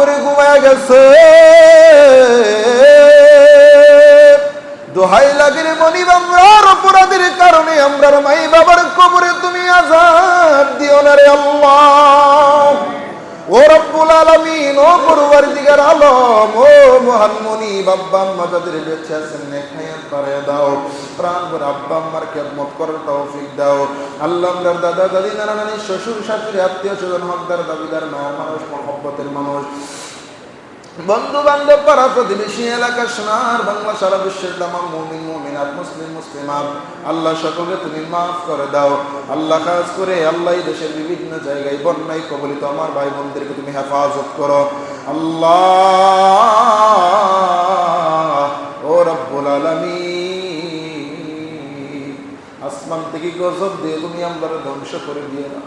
করে ঘুমায় গেছে। দোহাই লাগির মনি আমরার অপরাধের কারণে আমরার মাই বাবার কবরে তুমি আজাদ দিও না রে আল্লাহ। ও পরবার দিগার আলম, ও মহান মনি বাব্বা আম্মা যাদের বেঁচে আছেন দাও, প্রাণ ভরে আব্বা আম্মার খেদমত করার দাও। আল্লাহ দাদা, দাদি, নানা নানি, শ্বশুর আত্মীয় স্বজন, হকদার, দাবিদার মায়া মানুষ মহব্বতের মানুষ বন্ধু বান্ধব পাড়া প্রতিবেশী এলাকা সোনার বাংলা, সারা বিশ্বের তামাম মুমিন, মুমিনাত, মুসলিম, মুসলিমাত, আল্লাহ সকলে তুমি মাফ করে দাও। আল্লাহ কাজ করে আল্লাহ দেশের বিভিন্ন জায়গায় বন্যায় কবলিত আমার ভাই বোনদেরকে তুমি হেফাজত করো। আল্লাহ, ও রব্বুল আলামিন। আসমান থেকে গজব দিয়ে তুমি আমরা ধ্বংস করে দিয়ে না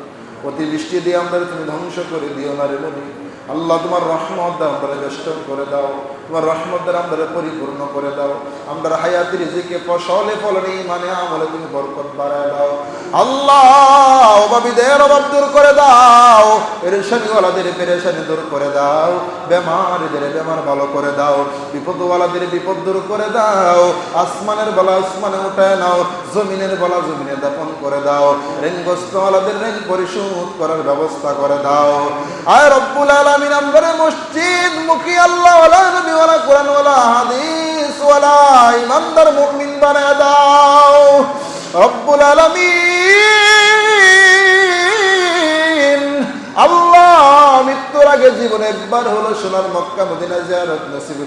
অতিবৃষ্টি দিয়ে আমরা তুমি ধ্বংস করে দিও না রে বলি আল্লাহ, তোমার রহমত দাও আমরা বেষ্টন করে দাও। তোমার রহমত দ্বারা আমরা পরিপূর্ণ করে দাও। আমরা হায়াতির রিজিকে ফসলে ফলনে মানে আমলে তুমি বরকত বাড়ায় দাও। আল্লাহ! অভাবীদের অভাব দূর করে দাও, পেরেশানিওয়ালাদের পেরেশানি দূর করে দাও, বেমারিদের বেমার ভালো করে দাও, বিপদওয়ালাদের বিপদ দূর করে দাও, আসমানের বলা আসমানে উঠায় নাও, জমিনের বলা জমিনে দাপন করে দাও, ঋণগ্রস্তওয়ালাদের ঋণ পরিশোধ করার ব্যবস্থা করে দাও। আয় রব্বুল আলামিন, আমগরে মসজিদ, মুখী আল্লাহ ওয়ালা নবী ওয়ালা কোরআন ওয়ালা হাদিস ওয়ালা ইমানদার মুমিন বানায় দাও। রব্বুল আলামিন আগে জীবনে একবার হলো সোনার মক্কা মদিনা জিয়ারত নসিব